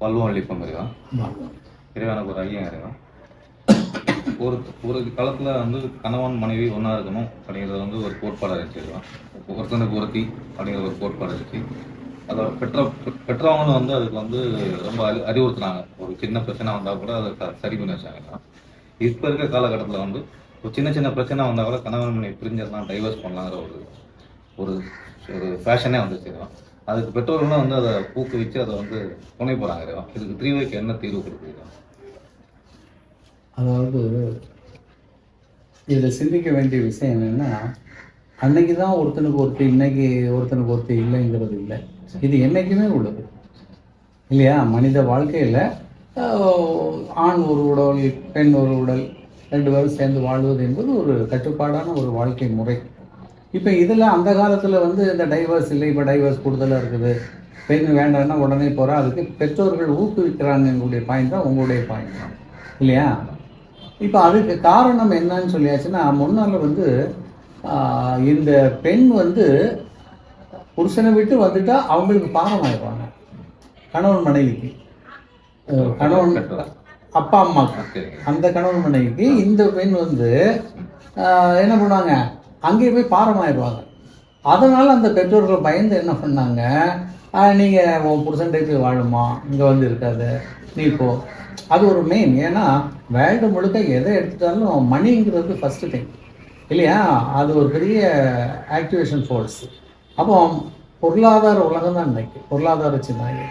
வல்லுவம் அளிப்பம் இறைவன் இறைவனுக்கு ஒரு ஐயம் இறைவன் ஒரு ஒரு காலத்துல வந்து கணவன் மனைவி ஒண்ணா இருக்கணும் அப்படிங்கிறது வந்து ஒரு கோட்பாடு இருந்துச்சு இறைவன் ஒருத்தனுக்கு ஒருத்தி அப்படிங்கிற ஒரு கோட்பாடு இருந்துச்சு அதை பெற்ற பெற்றவங்களும் வந்து அதுக்கு வந்து ரொம்ப அறி அறிவுறுத்துனாங்க. ஒரு சின்ன பிரச்சனை வந்தா கூட அதை சரி பண்ணி வச்சாங்க. இப்ப இருக்க காலகட்டத்துல வந்து ஒரு சின்ன சின்ன பிரச்சனை வந்தா கூட கணவன் மனைவி பிரிஞ்சிடலாம் டைவர்ஸ் பண்ணலாங்கிற ஒரு ஒரு ஒரு ஃபேஷனே வந்துச்சு இறைவன். அதுக்கு பெற்றோர்கள்லாம் வந்து அதை ஊக்குவிச்சு அதை வந்து துணை போறாங்க இதுக்கு தீர்வுக்கு என்ன தீர்வு கொடுக்குறீங்க அதாவது இதில் சிந்திக்க வேண்டிய விஷயம் என்னென்னா அன்னைக்கு தான் ஒருத்தனுக்கு ஒருத்தர் இன்னைக்கு ஒருத்தனுக்கு ஒருத்தர் இல்லைங்கிறது இல்லை. இது என்னைக்குமே உள்ளது. இல்லையா? மனித வாழ்க்கையில் ஆண் ஒரு உடல் பெண் ஒரு உடல் ரெண்டு பேரும் சேர்ந்து வாழ்வது என்பது ஒரு கட்டுப்பாடான ஒரு வாழ்க்கை முறை. இப்போ இதில் அந்த காலத்தில் வந்து இந்த டைவர்ஸ் இல்லை இப்போ டைவர்ஸ் கூடுதலாக இருக்குது. பெண் வேண்டாம்னா உடனே போகிறா அதுக்கு பெற்றோர்கள் ஊக்குவிக்கிறாங்கக்கூடிய பாயிண்ட் தான் உங்களுடைய பாயிண்ட் தான். இல்லையா? இப்போ அதுக்கு காரணம் என்னன்னு சொல்லியாச்சுன்னா முன்னால் வந்து இந்த பெண் வந்து புருஷனை விட்டு வந்துட்டா அவங்களுக்கு பாரம் ஆயிடுவாங்க. கணவன் மனைவிக்கு. கணவன் அப்பா அம்மாக்கு. அந்த கணவன் மனைவிக்கு இந்த பெண் வந்து என்ன பண்ணுவாங்க? அங்கேயே போய் பாரமாயிடுவாங்க. அதனால் அந்த பெற்றோர்கள் பயந்து என்ன பண்ணாங்க? நீங்கள் உன் புருஷன் வாழுமா இங்கே வந்து இருக்காது. நீ போ. அது ஒரு மெயின் ஏன்னா வேர்ல்டு முழுக்க எதை எடுத்துட்டாலும் மணிங்கிறது ஃபஸ்ட்டு திங் இல்லையா? அது ஒரு பெரிய ஆக்டிவேஷன் ஃபோர்ஸ் அப்போ பொருளாதார உலகம் தான் இன்னைக்கு. பொருளாதார சிந்தனை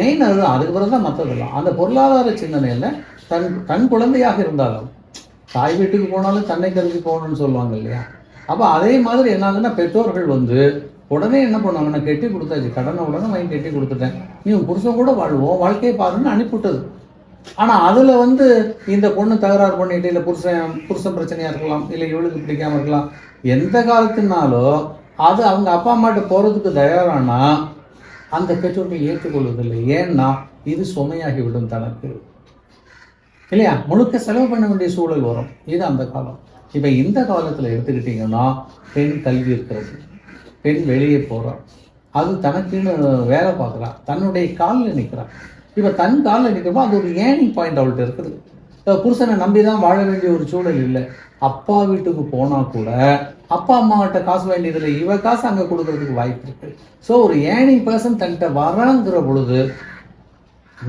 மெயின் அதுதான் அதுக்கு பிறகு தான் மற்றதெல்லாம் அந்த பொருளாதார சிந்தனையில் தன் தன் குழந்தையாக இருந்தாலும் தாய் வீட்டுக்கு போனாலும் தன்னை கருதி போகணும்னு சொல்லுவாங்க இல்லையா? அப்போ அதே மாதிரி என்ன ஆகுதுன்னா பெற்றோர்கள் வந்து உடனே என்ன பண்ணுவாங்க நான் கட்டி கொடுத்தாச்சு. கடனை உடனே வாங்கி கட்டி கொடுத்துட்டேன். நீ புருஷன் கூட வாழ்வோம் வாழ்க்கையை பாருன்னு அனுப்பிவிட்டது. ஆனால் அதில் வந்து இந்த பொண்ணு தகராறு பண்ணிட்டு இல்லை புருஷன் புருஷன் பிரச்சனையாக இருக்கலாம் இல்லை இவளுக்கு பிடிக்காம இருக்கலாம் எந்த காலத்தினாலோ அது அவங்க அப்பா அம்மாட்ட போகிறதுக்கு தயாரானா அந்த பெற்றோர்கள் ஏற்றுக்கொள்வதில்லை. ஏன்னா இது சுமையாகிவிடும் தனக்கு. இல்லையா? முழுக்க செலவு பண்ண வேண்டிய சூழல் வரும். இது அந்த காலம். இப்போ இந்த காலத்தில் எடுத்துக்கிட்டிங்கன்னா பெண் கல்வி இருக்கிறது. பெண் வெளியே போகிறான் அது தனக்குன்னு வேலை பார்க்குறான் தன்னுடைய காலில் நிற்கிறான் இப்போ தன் காலில் நிற்கிறப்போ அது ஒரு ஏர்னிங் பாயிண்ட் அவள்கிட்ட இருக்குது. இப்போ புருஷனை நம்பி தான் வாழ வேண்டிய ஒரு சூழல் இல்லை. அப்பா வீட்டுக்கு போனால் கூட அப்பா அம்மாகிட்ட காசு வேண்டியதில்லை இவ காசு அங்கே கொடுக்கறதுக்கு வாய்ப்பு இருக்குது ஸோ ஒரு ஏர்னிங் பர்சன் தன்கிட்ட வராங்கிற பொழுது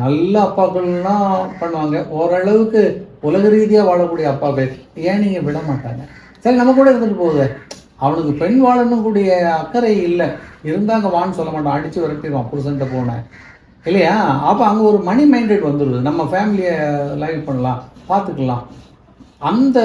நல்ல அப்பாக்கள்லாம் பண்ணுவாங்க. ஓரளவுக்கு உலக ரீதியாக வாழக்கூடிய அப்பாக்கள் ஏன் நீங்கள் விட மாட்டாங்க? சரி நம்ம கூட இருந்துட்டு போகுது. அவனுக்கு பெண் வாழணும் கூடிய அக்கறை இல்லை. இருந்தாங்க வான்னு சொல்ல மாட்டான். அடித்து விரட்டிடுவான் புருஷன்ட்ட போனேன் இல்லையா? அப்போ அங்கே ஒரு மணி மைண்டட் வந்துடுது நம்ம ஃபேமிலியை லைவ் பண்ணலாம் பார்த்துக்கலாம். அந்த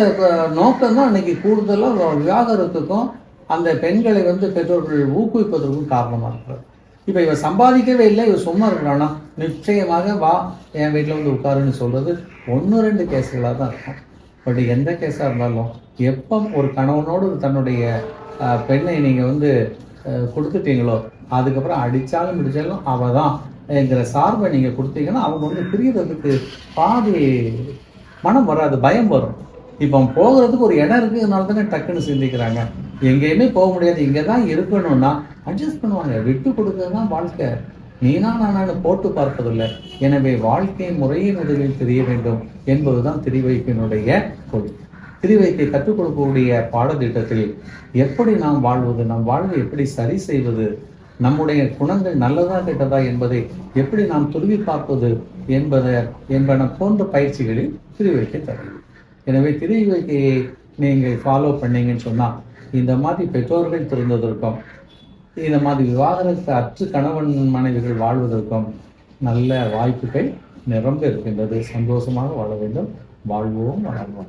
நோக்கம் தான் இன்னைக்கு கூடுதலாக விவாகரத்துக்கும் அந்த பெண்களை வந்து பெற்றோர்கள் ஊக்குவிப்பதற்கும் காரணமாக இருக்கிறது. இப்போ இவன் சம்பாதிக்கவே இல்லை இவன் சும்மா இருக்கிறானா? நிச்சயமாக வா என் வீட்டில் வந்து உட்காருன்னு சொல்கிறது ஒன்று ரெண்டு கேஸுகளாக தான் இருக்கும். பட் எந்த கேஸாக இருந்தாலும் எப்போ ஒரு கணவனோடு தன்னுடைய பெண்ணை நீங்கள் வந்து கொடுத்துட்டீங்களோ அதுக்கப்புறம் அடித்தாலும் பிடிச்சாலும் அவள் தான் என்கிற சார்பை நீங்கள் கொடுத்தீங்கன்னா அவங்க வந்து பிரியறதுக்கு பாதி மனம் வராது பயம் வரும். இப்போ போகிறதுக்கு ஒரு இடம் இருக்குதுனால தானே டக்குன்னு சிந்திக்கிறாங்க. எங்கேயுமே போக முடியாது. இங்கே தான் இருக்கணும்னா அட்ஜஸ்ட் பண்ணுவாங்க. விட்டு கொடுக்கறது தான் வாழ்க்கை. நீனா நானான்னு போட்டு பார்ப்பதில்லை. எனவே வாழ்க்கை முறையை முதலில் தெரிய வேண்டும் என்பதுதான் திரிவைப்பினுடைய கொள்கை திரிவைப்பை கற்றுக் கொடுக்கக்கூடிய பாடத்திட்டத்தில் எப்படி நாம் வாழ்வது நம் வாழ்வை எப்படி சரி செய்வது நம்முடைய குணங்கள் நல்லதா கெட்டதா என்பதை எப்படி நாம் துருவி பார்ப்பது என்பதை என்பன போன்ற பயிற்சிகளில் திரிவைக்கை தரும். எனவே திரிவைக்கையை நீங்கள் ஃபாலோ பண்ணீங்கன்னு சொன்னால் இந்த மாதிரி பெற்றோர்கள் திருந்ததற்கும் இந்த மாதிரி விவாகரத்து அற்று கணவன் மனைவிகள் வாழ்வதற்கும் நல்ல வாய்ப்புகள் நிரம்ப இருக்கின்றது. சந்தோஷமாக வாழ வேண்டும். வாழ்வோம் வளர்வோம்.